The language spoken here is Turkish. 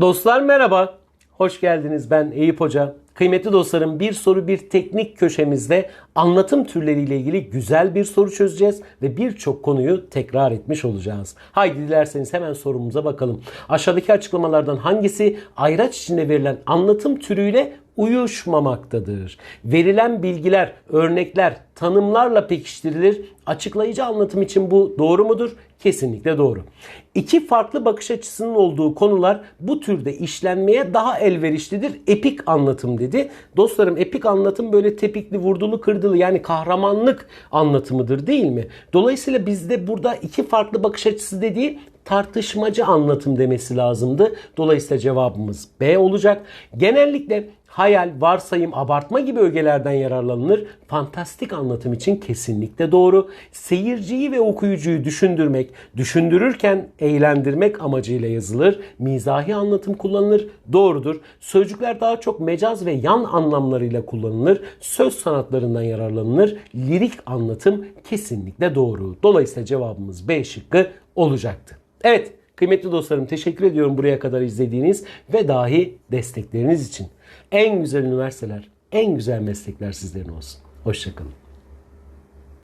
Dostlar merhaba. Hoş geldiniz. Ben Eyüp Hoca. Kıymetli dostlarım bir soru bir teknik köşemizde anlatım türleriyle ilgili güzel bir soru çözeceğiz ve birçok konuyu tekrar etmiş olacağız. Haydi dilerseniz hemen sorumuza bakalım. Aşağıdaki açıklamalardan hangisi ayraç içinde verilen anlatım türüyle uyuşmamaktadır. Verilen bilgiler, örnekler, tanımlarla pekiştirilir. Açıklayıcı anlatım için bu doğru mudur? Kesinlikle doğru. İki farklı bakış açısının olduğu konular bu türde işlenmeye daha elverişlidir. Epik anlatım dedi. Dostlarım epik anlatım böyle tepikli, vurdulu, kırdılı yani kahramanlık anlatımıdır değil mi? Dolayısıyla bizde burada iki farklı bakış açısı dediği tartışmacı anlatım demesi lazımdı. Dolayısıyla cevabımız B olacak. Genellikle hayal, varsayım, abartma gibi ögelerden yararlanılır. Fantastik anlatım için kesinlikle doğru. Seyirciyi ve okuyucuyu düşündürmek, düşündürürken eğlendirmek amacıyla yazılır. Mizahi anlatım kullanılır. Doğrudur. Sözcükler daha çok mecaz ve yan anlamlarıyla kullanılır. Söz sanatlarından yararlanılır. Lirik anlatım kesinlikle doğru. Dolayısıyla cevabımız B şıkkı olacaktı. Evet kıymetli dostlarım teşekkür ediyorum buraya kadar izlediğiniz ve dahi destekleriniz için. En güzel üniversiteler, en güzel meslekler sizlerin olsun. Hoşçakalın.